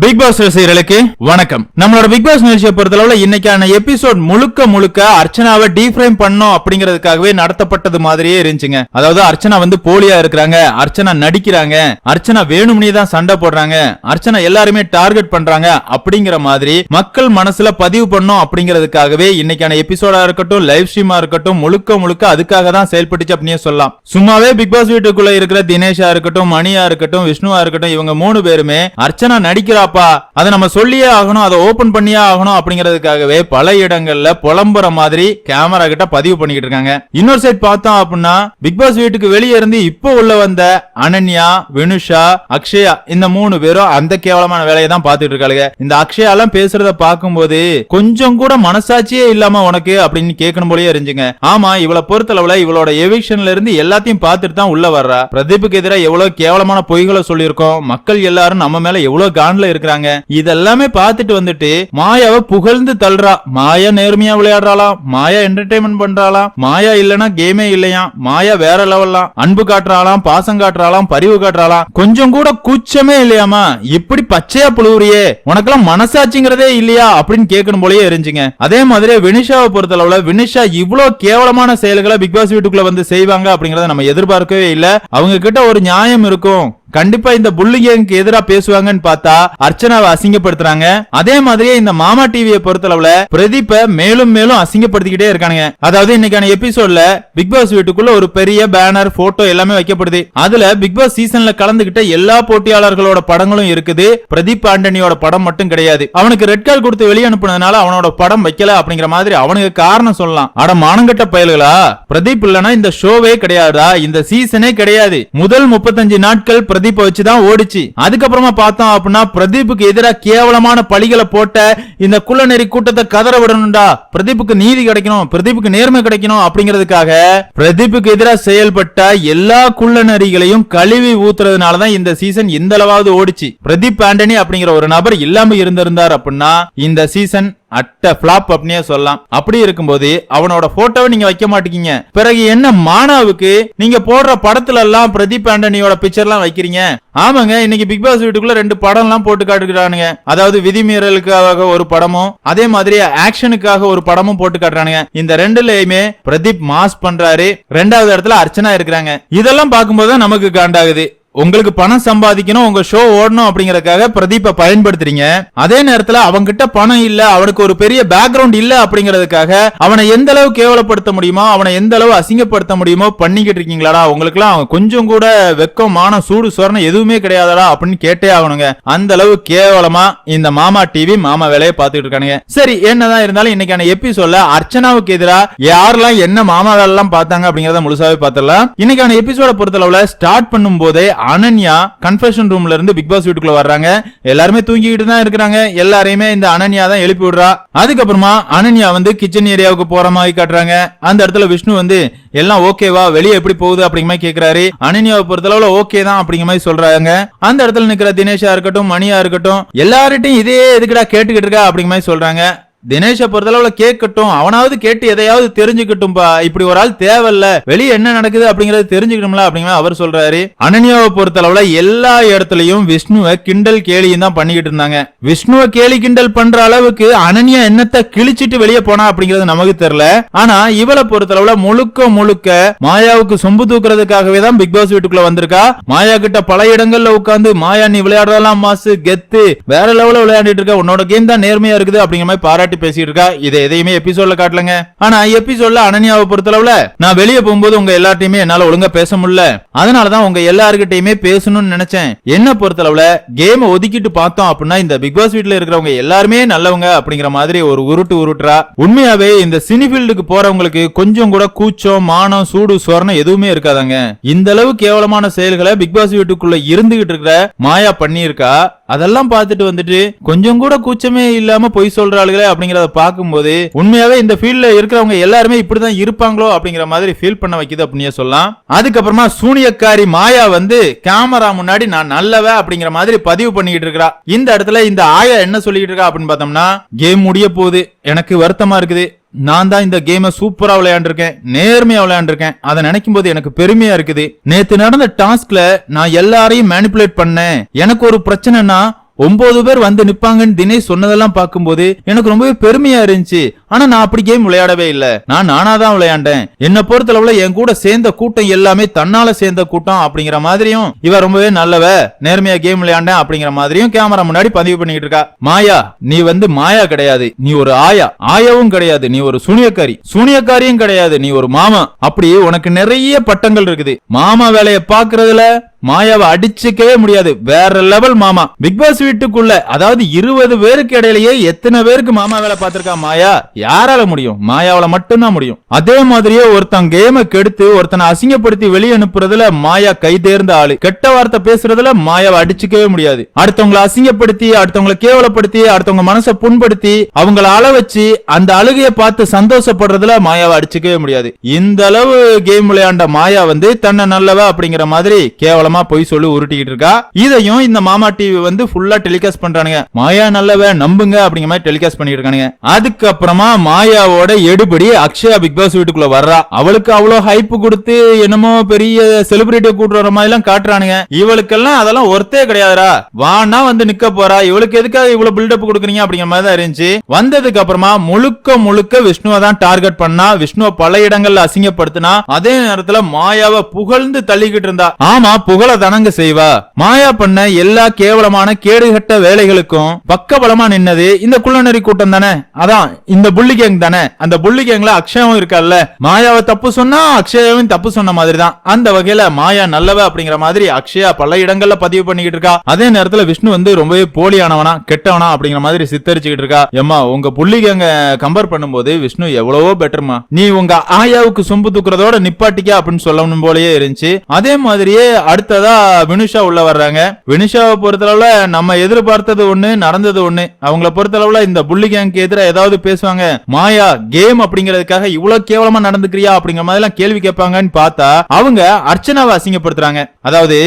Big pass ரசிகர்களுக்கு வணக்கம். நம்மளோட பிக் பாஸ் நிகழ்ச்சியை பொறுத்தளவுல இன்னைக்கான எபிசோட் முழுக்க முழுக்க அர்ச்சனாவை டீஃப்ரேம் பண்ணோம் அப்படிங்கறதுக்காகவே நடத்தப்பட்டது மாதிரியே இருந்துச்சுங்க. அதாவது அர்ச்சனா வந்து போலியா இருக்கிறாங்க அர்ச்சனா நடிக்கிறாங்க அர்ச்சனா வேணும்னே தான் சண்டை போடுறாங்க அர்ச்சனா எல்லாருமே டார்கெட் பண்றாங்க அப்படிங்கிற மாதிரி மக்கள் மனசுல பதிவு பண்ணும் அப்படிங்கறதுக்காகவே இன்னைக்கான எபிசோடா இருக்கட்டும் லைவ் ஸ்ட்ரீமா இருக்கட்டும் முழுக்க முழுக்க அதுக்காக தான் செயல்பட்டுச்சு அப்படின்னே சொல்லலாம். சும்மாவே பிக் பாஸ் வீட்டுக்குள்ள இருக்கிற தினேஷா இருக்கட்டும் மணியா இருக்கட்டும் விஷ்ணுவா இருக்கட்டும் இவங்க மூணு பேருமே அர்ச்சனா நடிக்கிறாப்பா அதை நம்ம சொல்லியே ஆகணும் அதை ஓபன் பண்ணியே ஆகணும் அப்படிங்கிறதுக்காகவே பல இடங்கள்ல புலம்புற மாதிரி கேமரா கிட்ட பதிவு பண்ணிக்கிட்டு இருக்காங்க. இன்னொரு சைட் பார்த்தோம் அப்படின்னா பிக் பாஸ் வீட்டுக்கு வெளியே இருந்து இப்போ உள்ள வந்த அனன்யா வினுஷா அக்ஷயா இந்த மூணு பேரும் அந்த கேவலமான வேலையை தான் பார்த்துட்டு இருக்காளுங்க. இந்த அக்ஷயா எல்லாம் பேசுறத பார்க்கும்போது கொஞ்சம் கூட மனசாட்சியே இல்லாம உனக்கு அப்படின்னு கேட்கணும் போலயே இருந்துச்சுங்க. ஆமா இவளை பொறுத்தளவுல இவளோட எவிக்ஷன்ல இருந்து எல்லாத்தையும் பார்த்துட்டு தான் உள்ள வர்றா. பிரதீப்புக்கு எதிராக எவ்வளவு கேவலமான பொய்களை சொல்லியிருக்கோம். மக்கள் எல்லாரும் நம்ம மேல எவ்வளவு கான்ல இருக்கிறாங்க. இதெல்லாமே பார்த்துட்டு வந்துட்டு மாயாவை புகழ்ந்து தள்ளுறா. மாயா நேர்மையா விளையாடுறாளாம் மாயா என்டர்டைன்மெண்ட் பண்றாளாம் மாயா இல்லனா கேமே இல்லையா? மாயா வேற லெவல்லாம் அன்பு காட்டுறாளாம் பாசம் காட்டுறாளாம் பரிவு காட்டுறாளாம் கொஞ்சம் கூட கூச்சமே இல்லையாமா இப்படி பச்சையா புழுவுறியே. உனக்கெல்லாம் மனசாட்சிங்கிறதே இல்லையா? அப்படின்னு கேட்கணும் போலயே இருந்துச்சுங்க அதே மாதிரி வினிஷாவை பொறுத்தளவுல வினிஷா இவ்வளவு கேவலமான செயல்களை பிக் பாஸ் வீட்டுக்குள்ள வந்து செய்வாங்க அப்படிங்கறத நம்ம எதிர்பார்க்கவே இல்ல. அவங்க கிட்ட ஒரு நியாயம் இருக்கும். கண்டிப்பா இந்த புல்லிங்க்கு எதிரா பேசுவாங்கன்னு பார்த்தா அர்ச்சனாவை அசிங்கப்படுத்துறாங்க. அதே மாதிரியே இந்த மாமா டிவியை பொறுத்தளவுல பிரதீப்ப மேலும் மேலும் அசிங்கப்படுத்திக்கிட்டே இருக்கானுங்க. அதாவது இன்னைக்கான எபிசோட்ல பிக் பாஸ் வீட்டுக்குள்ள ஒரு பெரிய பேனர் போட்டோ எல்லாமே வைக்கப்படுது. அதுல பிக் பாஸ் சீசன்ல கலந்துகிட்ட எல்லா போட்டியாளர்களோட படங்களும் இருக்குது. பிரதீப் ஆண்டனியோட படம் மட்டும் கிடையாது. அவனுக்கு ரெட் கார்டு கொடுத்து வெளியே அனுப்புனதுனால அவனோட படம் வைக்கல அப்படிங்கிற மாதிரி அவனுக்கு காரணம் சொல்லலாம். அட மானங்கட்ட பயல்களா? பிரதீப் இல்லனா இந்த ஷோவே கிடையாதா? இந்த சீசனே கிடையாது. முதல் முப்பத்தஞ்சு நாட்கள் பிரதீப்பை வச்சுதான் ஓடிச்சு. அதுக்கப்புறமா பார்த்தோம் அப்படின்னா பிரதீப்புக்கு எதிராக கேவலமான பழிகளை போட்ட இந்த குள்ளநெறி கூட்டத்தை கதற விடணும்டா. பிரதீப்புக்கு நீதி கிடைக்கணும் பிரதீப்புக்கு நேர்மை கிடைக்கணும் அப்படிங்கிறதுக்காக பிரதீப்புக்கு எதிராக செயல்பட்ட எல்லா குள்ளநெறிகளையும் கழுவி ஊத்துறதுனாலதான் இந்த சீசன் இந்த அளவாவது ஓடிச்சு. பிரதீப் ஆண்டனி அப்படிங்கிற ஒரு நபர் இல்லாம இருந்திருந்தார் அப்படின்னா இந்த சீசன் அட்ட பிளாப் அப்படின்னே சொல்லலாம். அப்படி இருக்கும்போது அவனோட போட்டோவை நீங்க வைக்க மாட்டீங்க. பிறகு என்ன மானாவுக்கு நீங்க போடுற படத்துல எல்லாம் பிரதீப் ஆண்டனியோட பிக்சர் எல்லாம் வைக்கிறீங்க? ஆமாங்க இன்னைக்கு பிக் பாஸ் வீட்டுக்குள்ள ரெண்டு படம் எல்லாம் போட்டு காட்டுக்கிறானுங்க அதாவது விதிமீறலுக்காக ஒரு படமும் அதே மாதிரி ஆக்ஷனுக்காக ஒரு படமும் போட்டு காட்டுறானுங்க. இந்த ரெண்டுலயுமே பிரதீப் மாஸ் பண்றாரு. ரெண்டாவது இடத்துல அர்ச்சனா இருக்கிறாங்க. இதெல்லாம் பார்க்கும்போது தான் நமக்கு காண்டாகுது. உங்களுக்கு பணம் சம்பாதிக்கணும் உங்க ஷோ ஓடணும் அப்படிங்கறதுக்காக பிரதீப்பை பயன்படுத்துறீங்க. அதே நேரத்துல அவன்கிட்ட பணம் இல்ல அவனுக்கு ஒரு பெரிய பேக்ரவுண்ட் இல்ல அப்படிங்கறதுக்காக அவனை எந்த அளவு கேவலப்படுத்த முடியுமோ அவனை எந்த அளவு அசிங்கப்படுத்த முடியுமோ பண்ணிக்கிட்டு இருக்கீங்களாடா. உங்களுக்கு எல்லாம் கொஞ்சம் கூட வெக்கம் மானம் சூடு சொரணம் எதுவுமே கிடையாதடா அப்படின்னு கேட்டே ஆகணுங்க. அந்த அளவு கேவலமா இந்த மாமா டிவி மாமா வேலையை பார்த்துட்டு இருக்கானுங்க. சரி என்னதான் இருந்தாலும் இன்னைக்கான எபிசோட்ல அர்ச்சனாவுக்கு எதிரா யாரெல்லாம் என்ன மாமா வேலை எல்லாம் பார்த்தாங்க அப்படிங்கறத முழுசாவே பார்த்துடலாம். இன்னைக்கான எபிசோட பொறுத்தளவுல ஸ்டார்ட் பண்ணும் போதே அனன்யா கன்ஃபெஷன் ரூம்ல இருந்து பிக் பாஸ் வீட்டுக்குள்ள வர்றாங்க. எல்லாருமே தூங்கிக்கிட்டு தான் இருக்கிறாங்க. எல்லாரையுமே இந்த அனன்யா தான் எழுப்பி விடுறா. அதுக்கப்புறமா அனன்யா வந்து கிச்சன் ஏரியாவுக்கு போற மாதிரி காட்டுறாங்க. அந்த இடத்துல விஷ்ணு வந்து எல்லாம் ஓகேவா வெளியே எப்படி போகுது? அப்படிங்கிற மாதிரி கேக்குறாரு. அனன்யாவை பொறுத்தளவுல ஓகே தான் அப்படிங்கிற மாதிரி சொல்றாங்க. அந்த இடத்துல நிக்கிற தினேஷா இருக்கட்டும் மணியா இருக்கட்டும் எல்லார்ட்டையும் இதே எதுக்குடா கேட்டுக்கிட்டு இருக்கா அப்படிங்கிற மாதிரி சொல்றாங்க. தினேஷ பொறுத்தளவுல கேட்கட்டும். அவனாவது கேட்டு எதையாவது தெரிஞ்சுக்கட்டும்பா. இப்படி ஒரு ஆள் தேவையில்ல. வெளியே என்ன நடக்குது அப்படிங்கறது தெரிஞ்சுக்கணும்ல அப்படிங்கிற அவர் சொல்றாரு. அனன்யாவை பொறுத்தளவுல எல்லா இடத்துலயும் விஷ்ணுவை கிண்டல் கேலியும் தான் பண்ணிக்கிட்டு இருந்தாங்க. விஷ்ணுவை கேலி கிண்டல் பண்ற அளவுக்கு அனன்யா என்னத்தை கிழிச்சிட்டு வெளியே போனா அப்படிங்கிறது நமக்கு தெரியல. ஆனா இவளை பொறுத்தளவுல முழுக்க முழுக்க மாயாவுக்கு சொம்பு தூக்குறதுக்காகவே தான் பிக் பாஸ் வீட்டுக்குள்ள வந்திருக்கா. மாயா கிட்ட பல இடங்கள்ல உட்கார்ந்து மாயா நீ விளையாடுறதெல்லாம் மாசு கெத்து. வேற லெவல விளையாடிட்டு இருக்க. உன்னோட கேம் தான் நேர்மையா இருக்குது. அப்படிங்கிற மாதிரி பாராட்டி பேசிட்டு இருக்கா? இதை எதையுமே எபிசோட்ல காட்டலங்க. ஆனா எபிசோட்ல அனன்யாவை பொறுத்தளவுல நான் வெளியே போகும்போது உங்க எல்லார்ட்டையுமே என்னால ஒழுங்கா பேச முடியல. அதனாலதான் உங்க எல்லாருக்கிட்டையுமே பேசணும்னு நினைச்சேன். என்ன பொறுத்தளவுல கேம் ஒதுக்கிட்டு பார்த்தோம் அப்படின்னா இந்த பிக் பாஸ் வீட்ல இருக்கிறவங்க எல்லாருமே நல்லவங்க அப்படிங்கிற மாதிரி ஒரு உருட்டு உருட்டுறா. உண்மையாவே இந்த சினிபீல்டுக்கு போறவங்களுக்கு கொஞ்சம் கூட கூச்சம் மானம் சூடு சொரணம் எதுவுமே இருக்காதாங்க. இந்த அளவு கேவலமான செயல்களை பிக் பாஸ் வீட்டுக்குள்ள இருந்துகிட்டு இருக்கிற மாயா பண்ணியிருக்கா? அதெல்லாம் பார்த்துட்டு வந்துட்டு கொஞ்சம் கூட கூச்சமே இல்லாம பொய் சொல்றாளுகளே அப்படிங்கறத பார்க்கும்போது உண்மையாவே இந்த ஃபீல்ட்ல இருக்கிறவங்க எல்லாருமே இப்படிதான் இருப்பாங்களோ அப்படிங்கிற மாதிரி ஃபீல் பண்ண வைக்குது அப்படின்னு சொல்லலாம். அதுக்கப்புறமா சூனியக்காரி மாயா வந்து கேமரா முன்னாடி நான் நல்லவ அப்படிங்கிற மாதிரி பதிவு பண்ணிக்கிட்டு இருக்கா இந்த இடத்துல இந்த ஆயா என்ன சொல்லிக்கிட்டு இருக்கா அப்படின்னு பார்த்தோம்னா கேம் முடிய போகுது. எனக்கு வருத்தமா இருக்குது. நான் தான் இந்த கேமை சூப்பரா விளையாண்டுருக்கேன் நேர்மையா விளையாண்டுருக்கேன். அதை நினைக்கும் போது எனக்கு பெருமையா இருக்குது. நேத்து நடந்த டாஸ்க்ல நான் எல்லாரையும் மேனிப்புலேட் பண்ணேன். எனக்கு ஒரு பிரச்சனைனா ஒன்பது பேர் வந்து நிப்பாங்கன்னு தினேஷ் சொன்னதெல்லாம் பார்க்கும்போது எனக்கு ரொம்பவே பெருமையா இருந்துச்சு. ஆனா நான் அப்படி கேம் விளையாடவே இல்ல. நான் நானா தான் விளையாண்டேன். என்ன பொறுத்தளவுல என் கூட சேர்ந்த கூட்டம் எல்லாமே தன்னால சேர்ந்த கூட்டம் அப்படிங்கிற மாதிரியும் இவ ரொம்பவே நல்லவ நேர்மையா கேம் விளையாண்டேன் அப்படிங்கிற மாதிரியும் கேமரா முன்னாடி பதிவு பண்ணிக்கிட்டு இருக்கா. மாயா நீ வந்து மாயா கிடையாது. நீ ஒரு ஆயா. ஆயாவும் கிடையாது. நீ ஒரு சுனியக்காரி. சுனியக்காரியும் கிடையாது. நீ ஒரு மாமா. அப்படி உனக்கு நிறைய பட்டங்கள் இருக்குது. மாமா வேலையை பாக்குறதுல மாயாவை அடிச்சுக்கவே முடியாது. வேற லெவல் மாமா. பிக் பாஸ் வீட்டுக்குள்ள அதாவது இருபது பேருக்கு இடையிலேயே எத்தனை பேருக்கு மாமா வேலை பார்த்திருக்கா? மாயா யாரால முடியும்? மாயாவில மட்டும்தான் முடியும். அதே மாதிரியே ஒருத்தன் கேம கெடுத்து ஒருத்தனை அசிங்கப்படுத்தி வெளியே அனுப்புறதுல மாயா கை தேர்ந்த ஆளு. கெட்ட வார்த்தை பேசுறதுல மாயாவை அடிச்சுக்கவே முடியாது. அடுத்தவங்களை அசிங்கப்படுத்தி அடுத்தவங்களை கேவலப்படுத்தி அடுத்தவங்க மனசை புண்படுத்தி அவங்கள அழ வச்சு அந்த அழுகையை பார்த்து சந்தோஷப்படுறதுல மாயாவை அடிச்சுக்கவே முடியாது. இந்த அளவு கேம் விளையாண்ட மாயா வந்து தன்னை நல்லவா? அப்படிங்கிற மாதிரி கேவலம் பொய் சொல்லி உருட்டிக்கிட்டு இருக்கா? இதையும் இந்த மாமா டிவி வந்து ஃபுல்லா டெலிகாஸ்ட் பண்றானுங்க. மாயா நல்லவ நம்புங்க அப்படிங்கிற மாதிரி டெலிகாஸ்ட் பண்ணிட்டு இருக்கானுங்க அதுக்கப்புறமா மாயாவோட எடுபடி அக்ஷயா பிக் பாஸ் வீட்டுக்குள்ள வர்றா. அவளுக்கு அவ்வளவு ஹைப் கொடுத்து என்னமோ பெரிய செலிபிரிட்டி கூட்டு வர மாதிரி எல்லாம் காட்டுறானுங்க. இவளுக்கெல்லாம் அதெல்லாம் ஒர்த்தே கிடையாதுடா. வானா வந்து நிக்க போறா. இவளுக்கு எதுக்காக இவ்வளவு பில்டப் கொடுக்குறீங்க அப்படிங்கிற மாதிரி தான் இருந்துச்சு. வந்ததுக்கு அப்புறமா முழுக்க முழுக்க விஷ்ணுவை தான் டார்கெட் பண்ணா. விஷ்ணுவை பல இடங்கள்ல அசிங்கப்படுத்தினா. அதே நேரத்துல மாயாவை புகழ்ந்து தள்ளிக்கிட்டு இருந்தா. ஆமா புகழ் தனங்க செய்வா. மாயா பண்ண எல்லா கேவலமான கேடுகட்ட வேலைகளுக்கும் பக்கபலமா நின்னது இந்த குள்ளநெறி கூட்டம் தானே? அதான் இந்த புள்ளி கேங் தானே? அந்த புள்ளி கேங்ல அக்ஷயாவும் இருக்கா மாயாவை தப்பு சொன்னா அக்ஷயாவும் தப்பு சொன்ன மாதிரி தான் அந்த வகையில மாயா நல்லவ அப்படிங்கிற மாதிரி அக்ஷயா பல இடங்கள்ல பதிவு பண்ணிக்கிட்டு இருக்கா. அதே நேரத்துல விஷ்ணு வந்து ரொம்பவே போலியானவனா கெட்டவனா அப்படிங்கிற மாதிரி சித்தரிச்சுக்கிட்டு இருக்கா. எம்மா உங்க புள்ளி கேங்க கம்பேர் பண்ணும்போது விஷ்ணு எவ்வளவோ பெட்டர்மா நீ உங்க ஆயாவுக்கு சொம்பு தூக்குறதோட நிப்பாட்டிக்க அப்படின்னு சொல்லணும் போலயே இருந்துச்சு. அதே மாதிரியே அடுத்ததா வினுஷா உள்ள வர்றாங்க. வினுஷாவை பொறுத்தளவுல நம்ம எதிர்பார்த்தது ஒண்ணு நடந்தது ஒண்ணு. அவங்கள பொறுத்தளவுல இந்த புள்ளி கேங்க்கு எதிராக ஏதாவது பேசுவாங்க. மாயா கேம் அப்படிங்கறதுக்காக இவ்வளவு கேவலமா நடந்துக்கிறியா அப்படிங்கிற மாதிரி எல்லாம் கேள்வி கேட்பாங்கன்னு பார்த்தா அவங்க அர்ச்சனாவை அசிங்கப்படுத்துறாங்க. அதாவது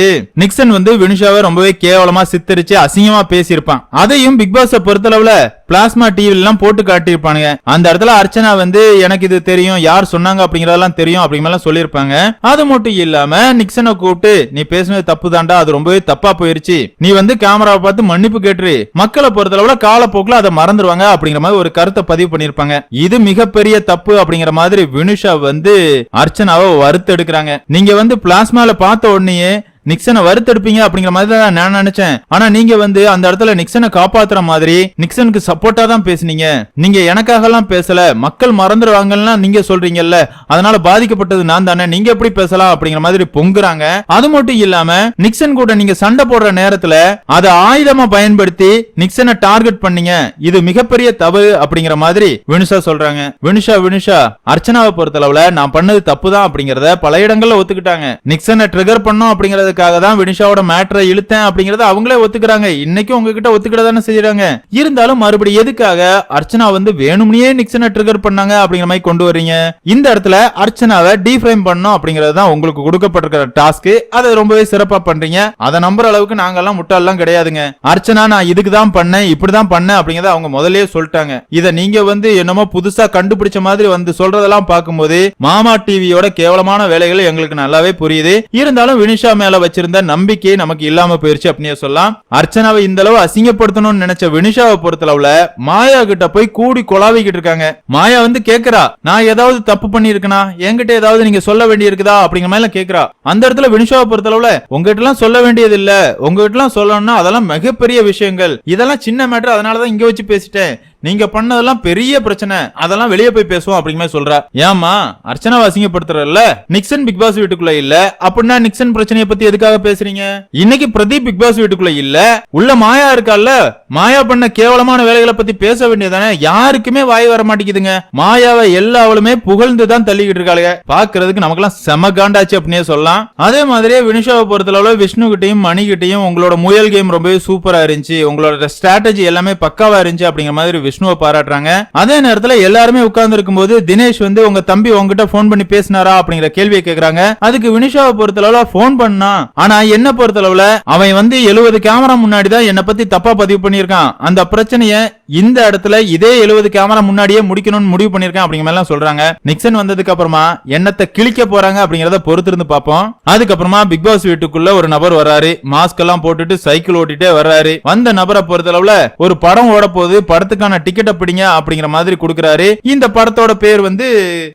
நிக்சன் வந்து வினுஷாவை ரொம்பவே கேவலமா சித்தரிச்சு அசிங்கமா பேசியிருப்பான். அதையும் பிக் பாஸ் பொறுத்தளவுல பிளாஸ்மா டிவில எல்லாம் போட்டு காட்டியிருப்பானுங்க. அந்த இடத்துல அர்ச்சனா வந்து எனக்கு இது தெரியும் யார் சொன்னாங்க? அப்படிங்கறதெல்லாம் தெரியும் அப்படிங்கிற மாதிரி சொல்லியிருப்பாங்க. அது மட்டும் இல்லாம நிக்சனை கூப்பிட்டு நீ பேசினது தப்பு தாண்டா அது ரொம்பவே தப்பா போயிருச்சு. நீ வந்து கேமராவை பார்த்து மன்னிப்பு கேட்டுரு. மக்களை பொறுத்தளவுல காலப்போக்குல அதை மறந்துடுவாங்க அப்படிங்கிற மாதிரி ஒரு கருத்தை பதிவு பண்ணிருப்பாங்க இது மிகப்பெரிய தப்பு அப்படிங்கிற மாதிரி வினுஷா வந்து அர்ச்சனாவை வறுத்தெடுக்கிறாங்க. நீங்க வந்து பிளாஸ்மால பார்த்த உடனேயே நிக்சனை வறுத்தெடுப்பீங்க அப்படிங்கிற மாதிரி தான் நான் நினைச்சேன். ஆனா நீங்க வந்து அந்த இடத்துல நிக்சனை காப்பாத்துற மாதிரி நிக்சனுக்கு சப்போர்ட்டா தான் பேசுனீங்க. நீங்க எனக்காக எல்லாம் பேசல மக்கள் மறந்துடுவாங்கன்னா நீங்க சொல்றீங்கல்ல. அதனால பாதிக்கப்பட்டது நான் தானே. நீங்க எப்படி பேசலாம் அப்படிங்கிற மாதிரி பொங்குறாங்க. அது மட்டும் இல்லாம நிக்சன் கூட நீங்க சண்டை போடுற நேரத்துல அதை ஆயுதமா பயன்படுத்தி நிக்சனை டார்கெட் பண்ணீங்க. இது மிகப்பெரிய தவறு அப்படிங்கிற மாதிரி வினுஷா சொல்றாங்க. வினுஷா வினுஷா அர்ச்சனாவை பொறுத்தளவுல நான் பண்ணது தப்பு தான் அப்படிங்கறத பல இடங்கள்ல ஒத்துக்கிட்டாங்க. நிக்சனை ட்ரிகர் பண்ணோம் அப்படிங்கறதுக்காக தான் வினிஷாவோட மேட்டரை இழுத்தேன் அப்படிங்கறத அவங்களே ஒத்துக்கிறாங்க. இன்னைக்கும் உங்ககிட்ட ஒத்துக்கிட தானே செய்யறாங்க இருந்தாலும் மறுபடியும் எதுக்காக அர்ச்சனா வந்து வேணும்னே நிக்சனை ட்ரிகர் பண்ணாங்க அப்படிங்கிற மாதிரி கொண்டு வரீங்க இந்த இடத்துல அர்ச்சனாவை டீஃப்ரேம் பண்ணும் அப்படிங்கறது தான் உங்களுக்கு கொடுக்கப்பட்டிருக்கிற டாஸ்க் அதை ரொம்பவே சிறப்பா பண்றீங்க. அதை நம்புற அளவுக்கு நாங்கெல்லாம் முட்டாள்லாம் கிடையாதுங்க. அர்ச்சனா நான் இதுக்கு தான் பண்ணேன் இப்படிதான் பண்ணேன் அப்படிங்கறத அவங்க முதல்லயே சொல்லிட்டாங்க. இத நீங்க வந்து என்னமோ புதுசா கண்டுபிடிச்ச மாதிரி வந்து சொல்றதெல்லாம் பார்க்கும்போது மாமா டிவியோட கேவலமான வேலைகள் எங்களுக்கு நல்லாவே புரியுது. இருந்தாலும் வினிஷா மேல வச்சிருந்த நம்பிக்கையை நமக்கு இல்லாம போயிருச்சு அப்படின்னு சொல்லலாம். அர்ச்சனாவை இந்த அளவு அசிங்கப்படுத்தணும்னு நினைச்ச வினிஷாவை பொறுத்தளவுல மாயா கிட்ட போய் கூடி கொலாவிக்கிட்டு இருக்காங்க. மாயா வந்து கேக்குறா நான் ஏதாவது தப்பு பண்ணிருக்கனா என்கிட்ட ஏதாவது நீங்க சொல்ல வேண்டி இருக்குதா அப்படிங்கிற மாதிரி எல்லாம் கேக்குறா. அந்த இடத்துல வினிஷாவை பொறுத்தளவுல உங்ககிட்ட எல்லாம் சொல்ல வேண்டியது இல்ல உங்ககிட்ட எல்லாம் சொல்லணும்னா அதெல்லாம் மிகப்பெரிய விஷயங்கள். இதெல்லாம் சின்ன மேட்டர் அதனாலதான் இங்க வச்சு பேசிட்டேன். நீங்க பண்ணதெல்லாம் பெரிய பிரச்சனை. அதெல்லாம் வெளியே போய் பேசுவோம் அப்படிங்கிற மாதிரி சொல்றா. ஏமா அர்ச்சனா அசிங்கப்படுத்துறல்ல நிக்சன் பிக் பாஸ் வீட்டுக்குள்ள இல்ல. அப்படின்னா நிக்சன் பிரச்சனையை பத்தி எதுக்காக பேசுறீங்க? இன்னைக்கு பிரதீப் பிக் பாஸ் வீட்டுக்குள்ள இல்ல. உள்ள மாயா இருக்கால மாயா பண்ண கேவலமான வேலைகளை பத்தி பேச வேண்டியதானே யாருக்குமே வாய் வர மாட்டேங்குதுங்க. மாயாவை எல்லாவளுமே புகழ்ந்து தான் தள்ளிக்கிட்டு இருக்காளுங்க. பாக்குறதுக்கு நமக்கெல்லாம் செம காண்டாச்சு அப்படின்னே சொல்லலாம். அதே மாதிரியே வினிஷாவை பொறுத்தளவுல விஷ்ணு கிட்டையும் மணி கிட்டையும் உங்களோட முயல் கேம் ரொம்பவே சூப்பரா இருந்துச்சு. உங்களோட ஸ்ட்ராட்டஜி எல்லாமே பக்காவா இருந்துச்சு அப்படிங்கிற மாதிரி விஷ்ணுவை பாராட்டுறாங்க. அதே நேரத்துல எல்லாருமே உட்கார்ந்து இருக்கும்போது தினேஷ் வந்து உங்க தம்பி உங்ககிட்ட போன் பண்ணி பேசினாரா அப்படிங்கிற கேள்வியை கேக்குறாங்க. அதுக்கு வினிஷாவை பொறுத்தளவுல போன் பண்ணா ஆனா என்ன பொறுத்தளவுல அவன் வந்து எழுபது கேமரா முன்னாடி தான் என்ன பத்தி தப்பா பதிவு பண்ணியிருக்கான். அந்த பிரச்சனைய இந்த இடத்துல இதே எழுபது கேமரா முன்னாடியே முடிக்கணும்னு முடிவு பண்ணிருக்கேன் அப்படிங்கிற மாதிரி எல்லாம் சொல்றாங்க. நிக்சன் வந்ததுக்கு அப்புறமா என்னத்தை கிழிக்க போறாங்க அப்படிங்கறத பொறுத்திருந்து பார்ப்போம். அதுக்கப்புறமா பிக் பாஸ் வீட்டுக்குள்ள ஒரு நபர் வர்றாரு. மாஸ்க் எல்லாம் போட்டுட்டு சைக்கிள் ஓட்டிட்டே வர்றாரு. வந்த நபரை பொறுத்தளவுல ஒரு படம் ஓட போகுது படத்துக்கான டிக்கெட்டை பிடிங்க அப்படிங்கிற மாதிரி கொடுக்கறாரு. இந்த படத்தோட பேர் வந்து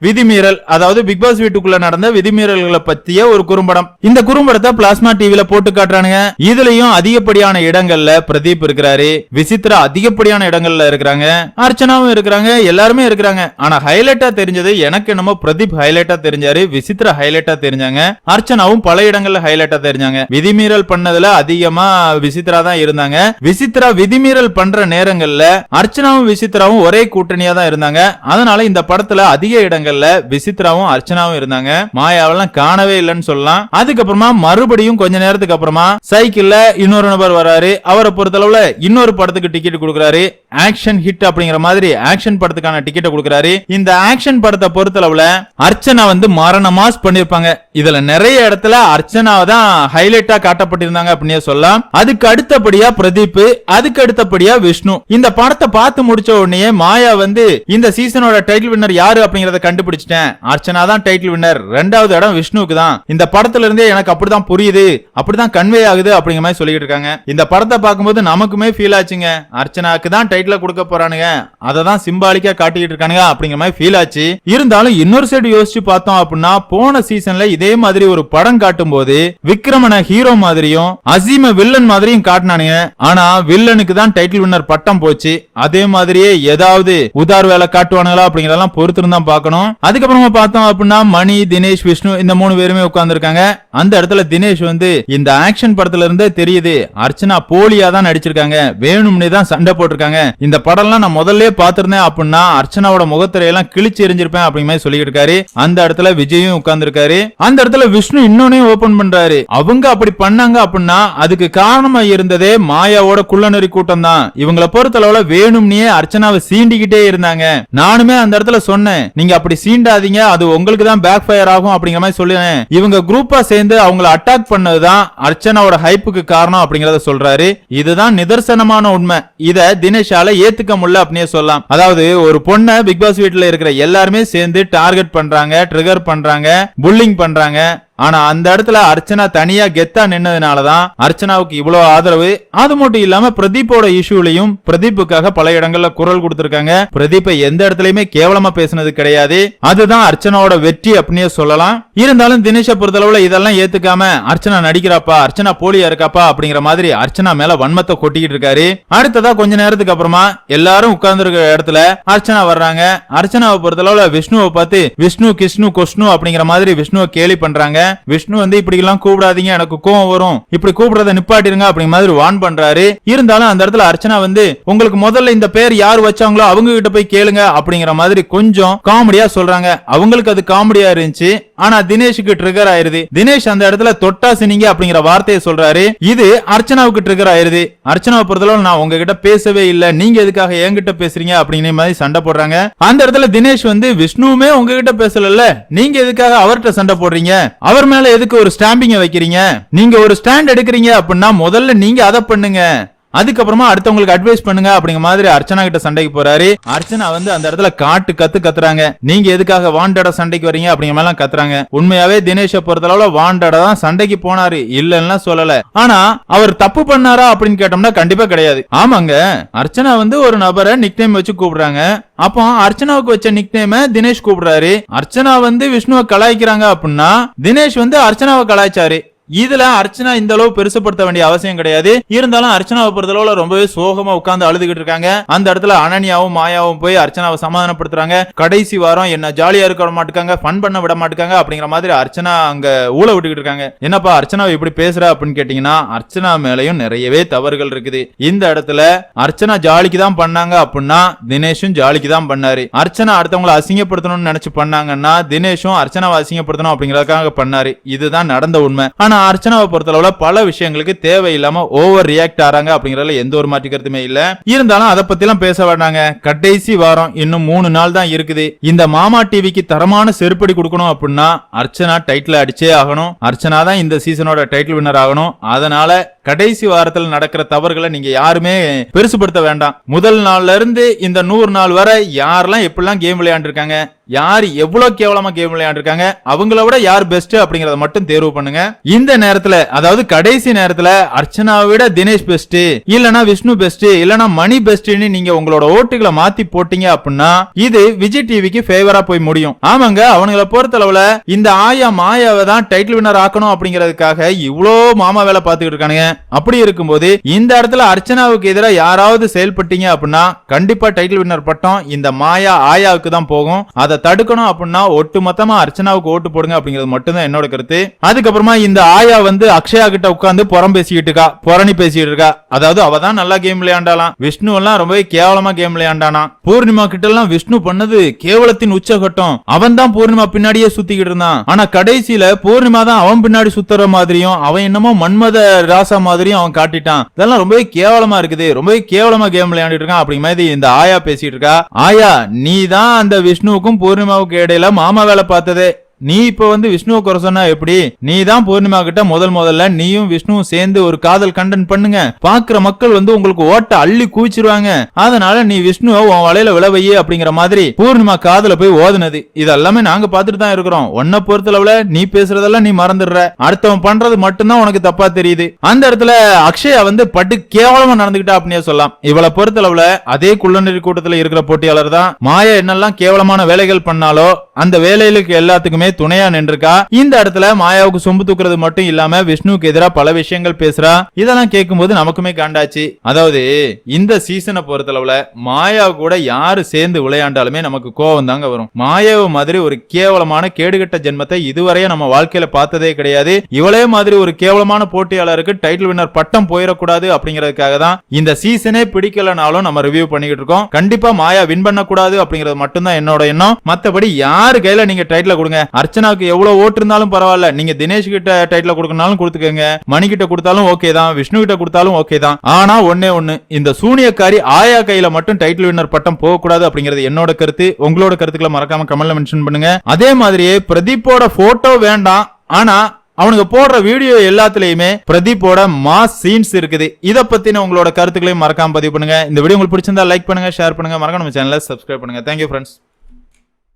விதிமீறல். அதாவது பிக் பாஸ் வீட்டுக்குள்ள நடந்த விதிமீறல்களை பத்திய ஒரு குறும்படம். இந்த குறும்படத்தை பிளாஸ்மா டிவில போட்டு காட்டுறானுங்க. இதுலயும் அதிகப்படியான இடங்கள்ல பிரதீப் இருக்கிறாரு. விசித்ரா அதிகப்படியான இடங்கள்ல இருக்கிறாங்க. அர்ச்சனாவும் இருக்கிறாங்க. எல்லாருமே இருக்கிறாங்க. ஆனா ஹைலைட்டா தெரிஞ்சது எனக்கு என்னமோ பிரதீப் ஹைலைட்டா தெரிஞ்சாரு விசித்ரா ஹைலைட்டா தெரிஞ்சாங்க. அர்ச்சனாவும் பல இடங்கள்ல ஹைலைட்டா தெரிஞ்சாங்க. விதிமீறல் பண்ணதுல அதிகமா விசித்ரா தான் இருந்தாங்க. விசித்ரா விதிமீறல் பண்ற நேரங்கள்ல அர்ச்சனாவும் விசித்ராவும் ஒரே கூட்டணியா தான் இருந்தாங்க. அதனால இந்த படத்துல அதிக இடங்கள்ல விசித்ராவும் அர்ச்சனாவும் இருந்தாங்க. மாயாவெல்லாம் காணவே இல்லைன்னு சொல்லலாம். அதுக்கப்புறமா மறுபடியும் கொஞ்ச நேரத்துக்கு அப்புறமா சைக்கிள்ல இன்னொரு நபர் வராரு அவரை பொறுத்தளவுல இன்னொரு படத்துக்கு டிக்கெட் கொடுக்கறாரு. ஆக்ஷன் ஹிட் அப்படிங்கிற மாதிரி ஆக்ஷன் படத்துக்கான டிக்கெட்டை கொடுக்கறாரு. இந்த ஆக்ஷன் படத்தை பொறுத்தளவுல அர்ச்சனா வந்து மரண மாஸ் பண்ணிருப்பாங்க இதுல நிறைய இடத்துல அர்ச்சனாவை தான் ஹைலைட்டா காட்டப்பட்டிருந்தாங்க அப்படின்னே சொல்லலாம். அதுக்கு அடுத்தபடியா பிரதீப் அதுக்கு அடுத்தபடியா விஷ்ணு. இந்த படத்தை பார்த்து முடிச்ச உடனே மாயா வந்து இந்த சீசனோட டைட்டில் வின்னர் யாரு அப்படிங்கறத கண்டுபிடிச்சிட்டேன். அர்ச்சனா தான் டைட்டில் வின்னர் ரெண்டாவது இடம் விஷ்ணுவுக்கு தான். இந்த படத்துல இருந்தே எனக்கு அப்படிதான் புரியுது. அப்படிதான் கன்வே ஆகுது அப்படிங்கிற மாதிரி சொல்லிட்டு இருக்காங்க. இந்த படத்தை பார்க்கும்போது நமக்குமே ஃபீல் ஆச்சுங்க. அர்ச்சனாக்கு தான் டைட்டில கொடுக்க போறானுங்க. அதை தான் சிம்பாலிக்கா காட்டிக்கிட்டு இருக்கானுங்க அப்படிங்கிற மாதிரி ஃபீல் ஆச்சு. இருந்தாலும் இன்னொரு சைடு யோசிச்சு பார்த்தோம் அப்படின்னா போன சீசன்ல இதே மாதிரி ஒரு படம் காட்டும் போது விக்ரமனை ஹீரோ மாதிரியும் அசீம வில்லன் மாதிரியும் காட்டினானுங்க. ஆனா வில்லனுக்கு தான் டைட்டில் வின்னர் பட்டம் போச்சு. அதே மாதிரியே ஏதாவது உதார் வேலை காட்டுவானுங்களா அப்படிங்கறதெல்லாம் பொறுத்திருந்து தான் பார்க்கணும். அதுக்கப்புறமா பார்த்தோம் அப்படின்னா மணி தினேஷ் விஷ்ணு இந்த மூணு பேருமே உட்கார்ந்துருக்காங்க. அந்த இடத்துல தினேஷ் வந்து இந்த ஆக்ஷன் படத்துல இருந்தே தெரியுது அர்ச்சனா போலியா தான் நடிச்சிருக்காங்க வேணும்னே தான் சண்டை போட்டிருக்காங்க. இந்த படம்லாம் நான் முதல்ல பாத்திருந்தேன் அப்படின்னா அர்ச்சனாவோட முகத்திரையெல்லாம் கிழிச்சு எரிஞ்சிருப்பேன் அப்படிங்கிற மாதிரி சொல்லிட்டு இருக்காரு அந்த இடத்துல விஜயும் உட்கார்ந்துருக்காரு. அந்த இடத்துல விஷ்ணு இன்னொன்னு ஓபன் பண்றாரு. அவங்க அப்படி பண்ணாங்க அப்படின்னா அதுக்கு காரணமா இருந்ததே மாயாவோட குள்ளநெறி கூட்டம் தான். இவங்கள பொறுத்தளவுல வேணும்னே அர்ச்சனாவை சீண்டிக்கிட்டே இருந்தாங்க. நானுமே அந்த இடத்துல சொன்னேன் நீங்க அப்படி சீண்டாதீங்க அது உங்களுக்கு தான் பேக் ஃபயர் ஆகும் அப்படிங்கிற மாதிரி சொல்லுவேன் இவங்க குரூப்பா சேர்ந்து அவங்கள அட்டாக் பண்ணதுதான் அர்ச்சனாவோட ஹைப்புக்கு காரணம் அப்படிங்கறத சொல்றாரு. இதுதான் நிதர்சனமான உண்மை. இத தினேஷால ஏத்துக்க முடியல அப்படின்னே சொல்லலாம். அதாவது ஒரு பொண்ணை பிக் பாஸ் வீட்டுல இருக்கிற எல்லாருமே சேர்ந்து டார்கெட் பண்றாங்க ட்ரிகர் பண்றாங்க புல்லிங் பண்றாங்க. ஆனா அந்த இடத்துல அர்ச்சனா தனியா கெத்தா நின்னதுனாலதான் அர்ச்சனாவுக்கு இவ்வளவு ஆதரவு. அது மட்டும் இல்லாம பிரதீப்போட இஷ்யூலையும் பிரதீப்புக்காக பல இடங்கள்ல குரல் கொடுத்திருக்காங்க. பிரதீப்பை எந்த இடத்துலயுமே கேவலமா பேசுனது கிடையாது. அதுதான் அர்ச்சனாவோட வெற்றி அப்படின்னே சொல்லலாம். இருந்தாலும் தினேஷை பொறுத்தளவுல இதெல்லாம் ஏத்துக்காம அர்ச்சனா நடிக்கிறாப்பா அர்ச்சனா போலியா இருக்காப்பா அப்படிங்கிற மாதிரி அர்ச்சனா மேல வன்மத்தை கொட்டிக்கிட்டு இருக்காரு. அடுத்ததா கொஞ்ச நேரத்துக்கு அப்புறமா எல்லாரும் உட்கார்ந்து இருக்கிற இடத்துல அர்ச்சனா வர்றாங்க. அர்ச்சனாவை பொறுத்தளவுல விஷ்ணுவை பார்த்து விஷ்ணு கிஷ்ணு கொஷ்ணு அப்படிங்கிற மாதிரி விஷ்ணுவை கேலி பண்றாங்க. விஷ்ணு வந்து இப்படி எல்லாம் கூப்பிடாதீங்க எனக்கு கோவம் வரும். இப்படி கூப்பிடுறத நிப்பாட்டிருங்க அப்படிங்கிற மாதிரி வான் பண்றாரு. இருந்தாலும் அந்த இடத்துல அர்ச்சனா வந்து உங்களுக்கு முதல்ல இந்த பேர் யார் வச்சாங்களோ அவங்க கிட்ட போய் கேளுங்க அப்படிங்கிற மாதிரி கொஞ்சம் காமெடியா சொல்றாங்க. அவங்களுக்கு அது காமெடியா இருந்துச்சு. ஆனா தினேஷுக்கு ட்ரிகர் ஆயிருது. தினேஷ் அந்த இடத்துல தொட்டா சினிங்க அப்படிங்கிற வார்த்தையை சொல்றாரு. இது அர்ச்சனாவுக்கு ட்ரிகர் ஆயிருது. அர்ச்சனாவை பொறுத்தளவு நான் உங்ககிட்ட பேசவே இல்ல. நீங்க எதுக்காக என்கிட்ட பேசுறீங்க அப்படிங்கிற மாதிரி சண்டை போடுறாங்க. அந்த இடத்துல தினேஷ் வந்து விஷ்ணுவுமே உங்ககிட்ட பேசல நீங்க எதுக்காக அவர்கிட்ட சண்டை போடுறீங்க? அவர் மேல எதுக்கு ஒரு ஸ்டாம்பிங்க வைக்கிறீங்க? நீங்க ஒரு ஸ்டாண்ட் எடுக்கிறீங்க அப்படின்னா முதல்ல நீங்க அதை பண்ணுங்க. அதுக்கப்புறமா அடுத்தவங்களுக்கு அட்வைஸ் பண்ணுங்க அப்படிங்கிற மாதிரி அர்ச்சனா கிட்ட சண்டைக்கு போறாரு. அர்ச்சனா வந்து அந்த இடத்துல காட்டு கத்து கத்துறாங்க. நீங்க எதுக்காக வாண்டடா சண்டைக்கு வரீங்க அப்படிங்கிற மாதிரி எல்லாம் கத்துறாங்க. உண்மையாவே தினேஷ பொறுத்தளவுல வாண்டடா தான் சண்டைக்கு போனாரு. இல்லன்னா சொல்லல. ஆனா அவர் தப்பு பண்ணாரா அப்படின்னு கேட்டோம்னா கண்டிப்பா கிடையாது. ஆமாங்க. அர்ச்சனா வந்து ஒரு நபரை நிக்நேம் வச்சு கூப்பிடுறாங்க. அப்போ அர்ச்சனாவுக்கு வச்ச நிக்நேம தினேஷ் கூப்பிடுறாரு. அர்ச்சனா வந்து விஷ்ணுவை கலாய்க்கிறாங்க அப்படின்னா தினேஷ் வந்து அர்ச்சனாவை கலாய்ச்சாரு. இதுல அர்ச்சனா இந்த அளவு பெருசுப்படுத்த வேண்டிய அவசியம் கிடையாது. இருந்தாலும் அர்ச்சனாவை பொறுத்தளவுல ரொம்பவே சோகமா உட்கார்ந்து அழுதுகிட்டு இருக்காங்க. அந்த இடத்துல அனன்யாவும் மாயாவும் போய் அர்ச்சனாவை சமாதானப்படுத்துறாங்க. கடைசி வாரம் என்ன ஜாலியா இருக்க விட மாட்டுக்காங்க ஃபன் பண்ண விட மாட்டுக்காங்க அப்படிங்கிற மாதிரி அர்ச்சனா அங்க ஊழ விட்டுக்கிட்டு இருக்காங்க. என்னப்பா அர்ச்சனாவை இப்படி பேசுற அப்படின்னு கேட்டீங்கன்னா அர்ச்சனா மேலயும் நிறையவே தவறுகள் இருக்குது. இந்த இடத்துல அர்ச்சனா ஜாலிக்கு தான் பண்ணாங்க அப்படின்னா தினேஷும் ஜாலிக்கு தான் பண்ணாரு. அர்ச்சனா அடுத்தவங்களை அசிங்கப்படுத்தணும்னு நினைச்சு பண்ணாங்கன்னா தினேஷும் அர்ச்சனாவை அசிங்கப்படுத்தணும் அப்படிங்கறதுக்காக பண்ணாரு. இதுதான் நடந்த உண்மை. ஆனா அர்ச்சனாவை பொறுத்தளவுல பல விஷயங்களுக்கு தேவையில்லாம ஓவர் ரியாக்ட் ஆறாங்க அப்படிங்கறதுல எந்த ஒரு மாற்று கருத்துமே இல்ல. இருந்தாலும் அதை பத்தி எல்லாம் பேச வேண்டாங்க. கடைசி வாரம் இன்னும் மூணு நாள் தான் இருக்குது. இந்த மாமா டிவிக்கு தரமான செருப்படி கொடுக்கணும் அப்படின்னா அர்ச்சனா டைட்டில் அடிச்சே ஆகணும். அர்ச்சனா தான் இந்த சீசனோட டைட்டில் வின்னர் ஆகணும். அதனால கடைசி வாரத்தில் நடக்கிற தவறுகளை நீங்க யாருமே பெருசுபடுத்த வேண்டாம். முதல் நாள்ல இருந்து இந்த நூறு நாள் வரை யாரெல்லாம் எப்படிலாம் கேம் விளையாண்டுருக்காங்க? யார் எவ்வளவு கேவலமா கேம் விளையாண்டுருக்காங்க அவங்கள விட யார் பெஸ்ட் அப்படிங்கறத மட்டும் தேர்வு பண்ணுங்க. இந்த நேரத்துல அதாவது கடைசி நேரத்துல அர்ச்சனாவை விட தினேஷ் பெஸ்ட் இல்லனா விஷ்ணு பெஸ்ட் இல்லனா மணி பெஸ்ட்னு நீங்க உங்களோட ஓட்டுகளை மாத்தி போட்டீங்க அப்படின்னா இது விஜய் டிவிக்கு ஃபேவரா போய் முடியும். ஆமாங்க அவனுங்களை பொறுத்தளவுல இந்த ஆயா மாயாவை தான் டைட்டில் வின்னர் ஆக்கணும் அப்படிங்கறதுக்காக இவ்வளோ மாமா வேலை பார்த்துக்கிட்டு இருக்கானுங்க. அப்படி இருக்கும்போது இந்த இடத்துல அர்ச்சனாவுக்கு எதிராக யாராவது செயல்பட்டீங்க அப்படின்னா கண்டிப்பா டைட்டில் வின்னர் பட்டம் இந்த மாயா ஆயாவுக்கு தான் போகும். அதை தடுக்கணும் அப்படின்னா ஒட்டு மொத்தமா அர்ச்சனாவுக்கு ஓட்டு போடுங்க அப்படிங்கிறது மட்டும்தான் என்னோட கருத்து. அதுக்கப்புறமா இந்த ஆயா வந்து அக்ஷயா கிட்ட உட்காந்து புறம் பேசிக்கிட்டு இருக்கா புறணி பேசிட்டு இருக்கா. அதாவது அவ தான் நல்லா கேம் விளையாண்டாலாம் விஷ்ணு எல்லாம் ரொம்பவே கேவலமா கேம் விளையாண்டானா பூர்ணிமா கிட்ட எல்லாம் விஷ்ணு பண்ணது கேவலத்தின் உச்சகட்டம். அவன் தான் பூர்ணிமா பின்னாடியே சுத்திக்கிட்டு இருந்தான். ஆனா கடைசியில பூர்ணிமா தான் அவன் பின்னாடி சுத்துற மாதிரியும் அவன் என்னமோ மன்மத ராசா மாதிரியும் அவன் காட்டிட்டான். இதெல்லாம் ரொம்பவே கேவலமா இருக்குது. ரொம்பவே கேவலமா கேம் விளையாண்டுட்டு இருக்கான் அப்படிங்கிற மாதிரி இந்த ஆயா பேசிட்டு இருக்கா. ஆயா நீ தான் அந்த விஷ்ணுவுக்கும் பூர்ணிமாவுக்கு இடையில மாமா வேலை பார்த்ததே. நீ இப்ப வந்து விஷ்ணுவை குறை சொன்னா எப்படி? நீ தான் பூர்ணிமா கிட்ட முதல் முதல்ல நீயும் விஷ்ணுவும் சேர்ந்து ஒரு காதல் கண்டன் பண்ணுங்க. பாக்குற மக்கள் வந்து உங்களுக்கு ஓட்ட அள்ளி குவிச்சிருவாங்க. அதனால நீ விஷ்ணுவை உன் வலையில விளவையே அப்படிங்கிற மாதிரி பூர்ணிமா காதல போய் ஓதுனது. இதெல்லாமே நாங்க பாத்துட்டு தான் இருக்கிறோம். உன்னை பொறுத்தளவுல நீ பேசுறதெல்லாம் நீ மறந்துடுற. அடுத்தவன் பண்றது மட்டும்தான் உனக்கு தப்பா தெரியுது. அந்த இடத்துல அக்ஷயா வந்து பட்டு கேவலமா நடந்துகிட்டா அப்படின்னே சொல்லலாம். இவளை பொறுத்தளவுல அதே குள்ளநெறி கூட்டத்துல இருக்கிற போட்டியாளர் தான். மாயா என்னெல்லாம் கேவலமான வேலைகள் பண்ணாலோ அந்த வேலைகளுக்கு எல்லாத்துக்குமே துணையா நின்றுக்கா இந்த இடத்துல மாயாவுக்கு சொம்பு தூக்குறது மட்டும் இல்லாம விஷ்ணுவுக்கு எதிராக பல விஷயங்கள் பேசுறா. இதெல்லாம் கேட்கும்போது நமக்குமே காண்டாச்சு. அதாவது இந்த சீசனை பொறுத்தளவுல மாயா கூட யாரு சேர்ந்து விளையாண்டாலுமே நமக்கு கோவம் தாங்க வரும். மாயாவை மாதிரி ஒரு கேவலமான கேடுகட்ட ஜென்மத்தை இதுவரைய நம்ம வாழ்க்கையில பார்த்ததே கிடையாது. இவளே மாதிரி ஒரு கேவலமான போட்டியாளருக்கு டைட்டில் வின்னர் பட்டம் போயிடக்கூடாது அப்படிங்கிறதுக்காக தான் இந்த சீசனே பிடிக்கலனாலும் நம்ம ரிவ்யூ பண்ணிக்கிட்டு இருக்கோம். கண்டிப்பா மாயா வின் பண்ணக்கூடாது அப்படிங்கிறது மட்டும்தான் என்னோட எண்ணம். மத்தபடி யாரு கையில நீங்க டைட்டில் கொடுங்க? அர்ச்சனாவுக்கு எவ்வளவு ஓட்டு இருந்தாலும் பரவாயில்ல. நீங்க தினேஷ் கிட்ட டைட்டில் கொடுக்கனாலும் கொடுத்துக்கங்க. மணி கிட்ட கொடுத்தாலும் ஓகே தான். விஷ்ணு கிட்ட கொடுத்தாலும் ஓகே தான். ஆனா ஒன்னே ஒண்ணு. இந்த சூனியக்காரி ஆயா கையில மட்டும் டைட்டில் வின்னர் பட்டம் போகக்கூடாது அப்படிங்கிறது என்னோட கருத்து. உங்களோட கருத்துக்களை மறக்காம கமெண்ட்ல மென்ஷன் பண்ணுங்க. அதே மாதிரியே பிரதீப்போட போட்டோ வேண்டாம். ஆனா அவனுக்கு போடுற வீடியோ எல்லாத்துலயுமே பிரதீப்போட மாஸ் சீன்ஸ் இருக்குது. இத பத்தின உங்களோட கருத்துக்களையும் மறக்காம பதிவு பண்ணுங்க. இந்த வீடியோ உங்களுக்கு பிடிச்சிருந்தா லைக் பண்ணுங்க ஷேர் பண்ணுங்க. மறக்காம நம்ம சேனலை சப்ஸ்கிரைப் பண்ணுங்க. Thank you friends